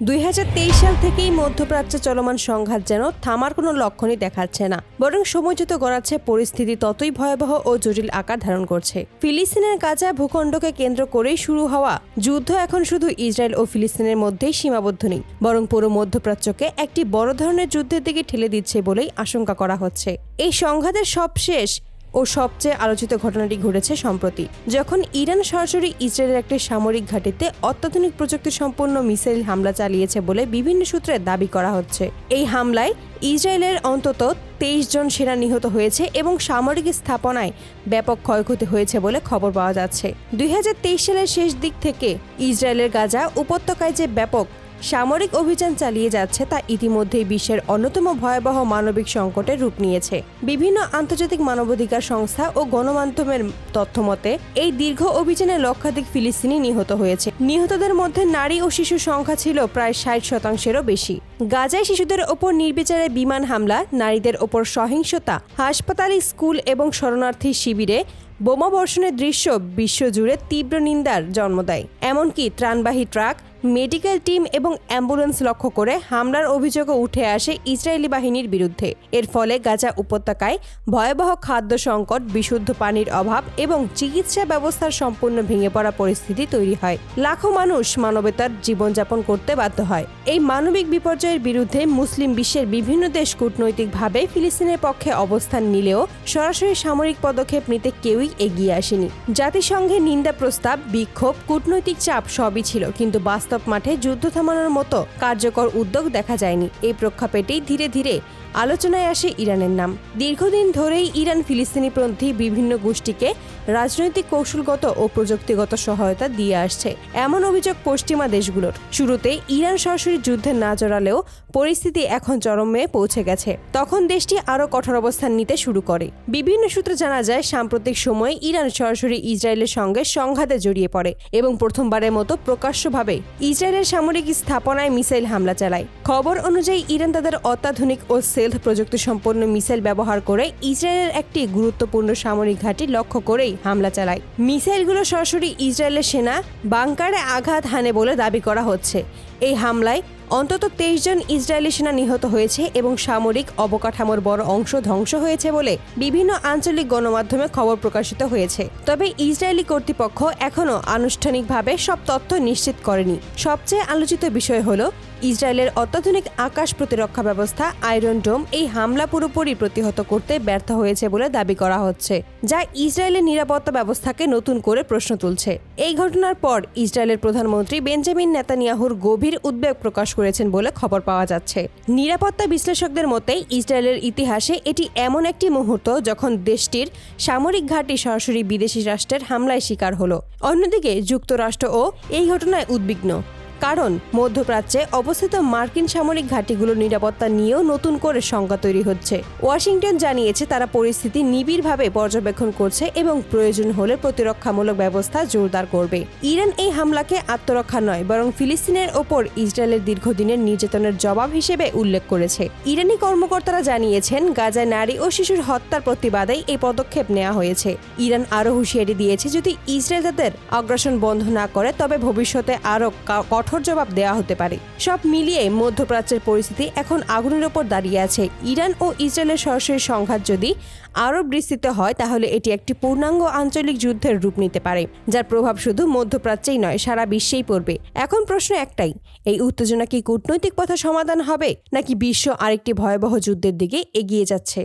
দুই হাজার তেইশ সাল থেকেই মধ্যপ্রাচ্যে চলমান সংঘাত যেন থামার কোনো লক্ষণই দেখাচ্ছে না। বরং সময় যত গড়াচ্ছে, পরিস্থিতি ততই ভয়াবহ ও জটিল আকার ধারণ করছে। ফিলিস্তিনের গাজা ভূখণ্ডকে কেন্দ্র করেই শুরু হওয়া যুদ্ধ এখন শুধু ইসরায়েল ও ফিলিস্তিনের মধ্যেই সীমাবদ্ধ নেই, বরং পুরো মধ্যপ্রাচ্যকে একটি বড় ধরনের যুদ্ধের দিকে ঠেলে দিচ্ছে বলেই আশঙ্কা করা হচ্ছে। এই সংঘাতের সবশেষ ও সবচেয়ে আলোচিত ঘটনাটি ঘটেছে সম্প্রতি। যখন ইরান সরাসরি ইসরায়েলের একটি সামরিক ঘাঁটিতে অত্যাধুনিক প্রযুক্তি সম্পন্ন মিসাইল হামলা চালিয়েছে বলে বিভিন্ন সূত্রে দাবি করা হচ্ছে। এই হামলায় ইসরায়েলের অন্তত তেইশ জন সেনা নিহত হয়েছে এবং সামরিক স্থাপনায় ব্যাপক ক্ষয়ক্ষতি হয়েছে বলে খবর পাওয়া যাচ্ছে। দুই হাজার তেইশ সালের শেষ দিক থেকে ইসরায়েলের গাজা উপত্যকায় যে ব্যাপক সামরিক অভিযান চালিয়ে যাচ্ছে তা ইতিমধ্যেই বিশ্বের অন্যতম ভয়াবহ মানবিক সংকটের রূপ নিয়েছে। বিভিন্ন আন্তর্জাতিক মানবাধিকার সংস্থা ও গণমাধ্যমের তথ্যমতে, এই দীর্ঘ অভিযানে লক্ষাধিক ফিলিস্তিনি নিহত হয়েছে। নিহতদের মধ্যে নারী ও শিশু সংখ্যা ছিল প্রায় ষাট শতাংশেরও বেশি। গাজায় শিশুদের ওপর নির্বিচারে বিমান হামলা, নারীদের ওপর সহিংসতা, হাসপাতাল, স্কুল এবং শরণার্থী শিবিরে বোমা বর্ষণের দৃশ্য বিশ্বজুড়ে তীব্র নিন্দার জন্ম দেয়। এমনকি ত্রাণবাহী ট্রাক মেডিকেল টিম এবং অ্যাম্বুলেন্স লক্ষ্য করে হামলার অভিযোগও উঠে আসে ইসরায়েলি বাহিনীর বিরুদ্ধে। এর ফলে গাজা উপত্যকায় ভয়াবহ খাদ্য সংকট, বিশুদ্ধ পানির অভাব এবং চিকিৎসা ব্যবস্থার সম্পূর্ণ ভেঙে পড়া পরিস্থিতি তৈরি হয়। লাখো মানুষ মানবতার জীবনযাপন করতে বাধ্য হয়। এই মানবিক বিপর্যয়ের বিরুদ্ধে মুসলিম বিশ্বের বিভিন্ন দেশ কূটনৈতিকভাবে ফিলিস্তিনের পক্ষে অবস্থান নিলেও সরাসরি সামরিক পদক্ষেপ নিতে কেউই এগিয়ে আসেনি। জাতিসংঘের নিন্দা প্রস্তাব, বিক্ষোভ, কূটনৈতিক চাপ সবই ছিল, কিন্তু বাস্তব মাঠে যুদ্ধ থামানোর মতো কার্যকর উদ্যোগ দেখা যায়নি। এই প্রেক্ষাপটেই ধীরে ধীরে আলোচনায় আসে ইরানের নাম। দীর্ঘদিন ধরেই ইরান ফিলিস্তিনিপন্থী বিভিন্ন গোষ্ঠীকে রাজনৈতিক কৌশলগত ও প্রযুক্তিগত সহায়তা দিয়ে আসছে। এমন অভিযোগ পশ্চিমা দেশগুলোর। শুরুতে ইরান সরাসরি যুদ্ধে না জড়ালেও পরিস্থিতি এখন চরমে পৌঁছে গেছে। তখন দেশটি আরও কঠোর অবস্থান নিতে শুরু করে। বিভিন্ন সূত্রে জানা যায়, সাম্প্রতিক সময়ে ইরান সরাসরি ইসরায়েলের সঙ্গে সংঘাতে জড়িয়ে পড়ে এবং প্রথমবারের মতো প্রকাশ্যভাবে ইসরায়েলের সামরিক স্থাপনায় মিসাইল হামলা চালায়। খবর অনুযায়ী ইরান তাদের অত্যাধুনিক ও সেলফ প্রযুক্তি সম্পন্ন মিসাইল ব্যবহার করে ইসরায়েলের একটি গুরুত্বপূর্ণ সামরিক ঘাঁটি লক্ষ্য করেই হামলা চালায়। মিসাইলগুলো সরাসরি ইসরায়েলের সেনা বাংকারে আঘাত হানে বলে দাবি করা হচ্ছে। এই হামলায় অন্তত তেইশ জন ইসরায়েলি সেনা নিহত হয়েছে এবং সামরিক অবকাঠামোর বড় অংশ ধ্বংস হয়েছে বলে বিভিন্ন আঞ্চলিক গণমাধ্যমে খবর প্রকাশিত হয়েছে। তবে ইসরায়েলি কর্তৃপক্ষ এখনও আনুষ্ঠানিকভাবে সব তথ্য নিশ্চিত করেনি। সবচেয়ে আলোচিত বিষয় হলো ইসরায়েলের অত্যাধুনিক আকাশ প্রতিরক্ষা ব্যবস্থা আয়রন ডোম এই হামলা পুরোপুরি প্রতিহত করতে ব্যর্থ হয়েছে বলে দাবি করা হচ্ছে, যা ইসরায়েলের নিরাপত্তা ব্যবস্থাকে নতুন করে প্রশ্ন তুলছে। এই ঘটনার পর ইসরায়েলের প্রধানমন্ত্রী বেঞ্জামিন নেতানিয়াহুর গভীর উদ্বেগ প্রকাশ করেছেন বলে খবর পাওয়া যাচ্ছে। নিরাপত্তা বিশ্লেষকদের মতে, ইসরায়েলের ইতিহাসে এটি এমন একটি মুহূর্ত যখন দেশটির সামরিক ঘাঁটি সরাসরি বিদেশি রাষ্ট্রের হামলায় শিকার হলো। অন্যদিকে যুক্তরাষ্ট্রও এই ঘটনায় উদ্বিগ্ন। কারণ মধ্যপ্রাচ্যে অবস্থিত মার্কিন সামরিক ঘাঁটিগুলোর নিরাপত্তা নিয়েও নতুন করে শঙ্কা তৈরি হচ্ছে। ওয়াশিংটন জানিয়েছে তারা পরিস্থিতি নিবিড়ভাবে পর্যবেক্ষণ করছে এবং প্রয়োজন হলে প্রতিরক্ষামূলক ব্যবস্থা জোরদার করবে। ইরান এই হামলাকে আত্মরক্ষা নয়, বরং ফিলিস্তিনের ওপর ইসরায়েলের দীর্ঘদিনের নির্যাতনের জবাব হিসেবে উল্লেখ করেছে। ইরানি কর্মকর্তারা জানিয়েছেন, গাজায় নারী ও শিশুর হত্যার প্রতিবাদেই এই পদক্ষেপ নেওয়া হয়েছে। ইরান আরও হুঁশিয়ারি দিয়েছে, যদি ইসরায়েল তাদের অগ্রাসন বন্ধ না করে, তবে ভবিষ্যতে আরও কঠোর জবাব দেওয়া হতে পারে। সব মিলিয়ে মধ্যপ্রাচ্যের পরিস্থিতি এখন আগুনের ওপর দাঁড়িয়ে আছে। ইরান ও ইসরায়েলের সরাসরি সংঘাত যদি আরও বিস্তৃত হয়, তাহলে এটি একটি পূর্ণাঙ্গ আঞ্চলিক যুদ্ধের রূপ নিতে পারে, যার প্রভাব শুধু মধ্যপ্রাচ্যেই নয়, সারা বিশ্বেই পড়বে। এখন প্রশ্ন একটাই, এই উত্তেজনা কি কূটনৈতিক পথে সমাধান হবে, নাকি বিশ্ব আরেকটি ভয়াবহ যুদ্ধের দিকে এগিয়ে যাচ্ছে?